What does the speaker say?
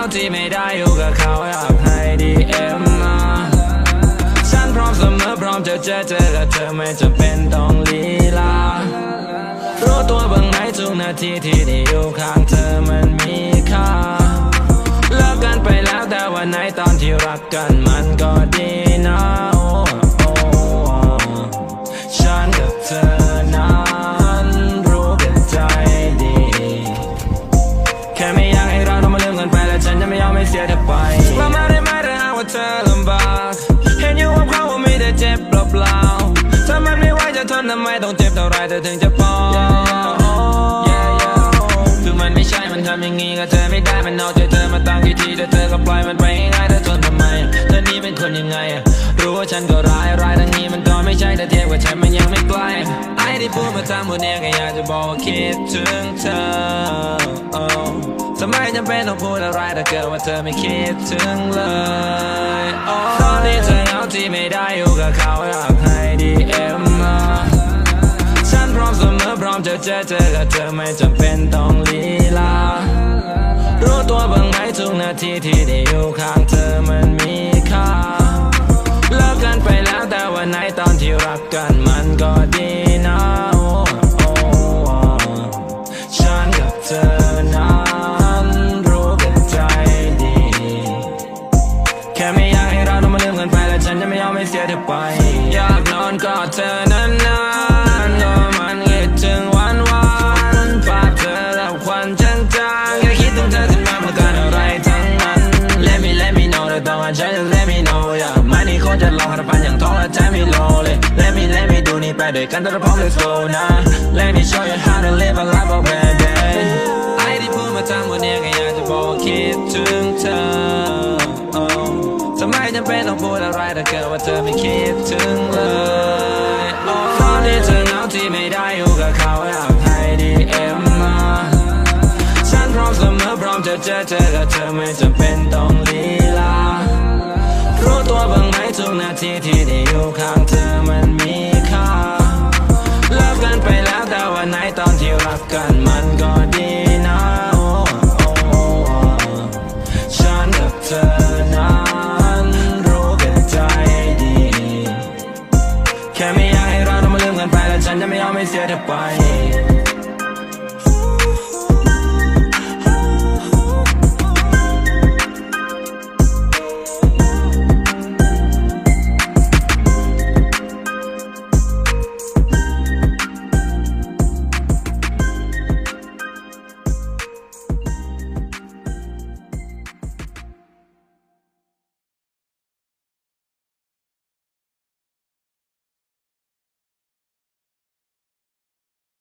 าที่ไม่ได้อยู่กับเขาอยากให้ดีเอ็มมาฉันพร้อมเสมอพร้อมจะเจอเจอกับเธอไม่จำเป็นต้องลีลา รู้ตัวบ้างไหมทุกนาทีที่ได้อยู่ข้างเธอมันมีค่า เลิกกันไปแล้วแต่วันไหนตอนที่รักกันมันก็ดี ไม่ยอมให้เสียเธอไปเรามาได้ไหมถ้าหากว่าเธอลำบากเห็นอยู่กับเขาว่ามีแต่เจ็บเปล่าๆถ้ามันไม่ไหวจะทนทำไมต้องเจ็บเท่าไรเธอถึงจะพอคือมันไม่ใช่มันทำอย่างงี้ก็เธอไม่ได้มันเอาใจเธอมาตั้งที่ที่แต่เธอก็ปล่อยมันไปง่ายๆเธอทนทำไมเธอนี่เป็นคนยังไงอะรู้ว่าฉันก็ร้ายร้ายทั้งนี้มันก็ไม่ใช่แต่เทียบกับฉันมันยังไม่ใกล้ไอ้ที่พูดมาทั้งหมดเนี่ยก็อยากจะบอกว่าคิดถึงเธอ oh ทำ ไมจำเป็นต้องพูดอะไรถ้าเกิดว่าเธอไม่คิดถึงเลยตอนนี้เธอเหงาที่ไม่ได้อยู่กับเขาอยากให้ดีเอ็มมาฉันพร้อมเสมอพร้อมจะเจอเจอกับเธอไม่จำเป็นต้องลีลา รู้ตัวบ้างไหมทุกนาทีที่ได้อยู่ข้างเธอมันมีค่า เลิกกันไปแล้วแต่วันไหนตอนที่รักกันมันก็ดี ฉันจะไม่ยอมให้เสียเธอไป อยากนอนกอดเธอนานๆก็มันคิดถึงวันวันๆภาพเธอแล้วควันจางๆแค่คิดถึงเธอขึ้นมาเมื่อกันอะไรทั้งนั้น Let me let me know เธอต้องการฉัน let me know อยากม่นี่คนจะลองหันฟันอย่างท้องและใจไม่โลเลย Let me let me ดูนี่ไปด้วยกันแต่เราพร้อม let's go นะ Let me show you how to live a life of bad day ไอ้ที่พูดมาทั้งหมดเนี่ยก็อยากจะบอกคิดถึง พูดอะไรถ้าเกิดว่าเธอไม่คิดถึงเลยตอนนี้เธอเหงาที่ไม่ได้อยู่กับเขาอยากให้ดีเอ็มมาฉันพร้อมเสมอพร้อมจะเจอเธอกับเธอไม่จำเป็นต้องลีลารู้ตัวบ้างไหมทุกนาทีที่ได้อยู่ข้างเธอมันมี É by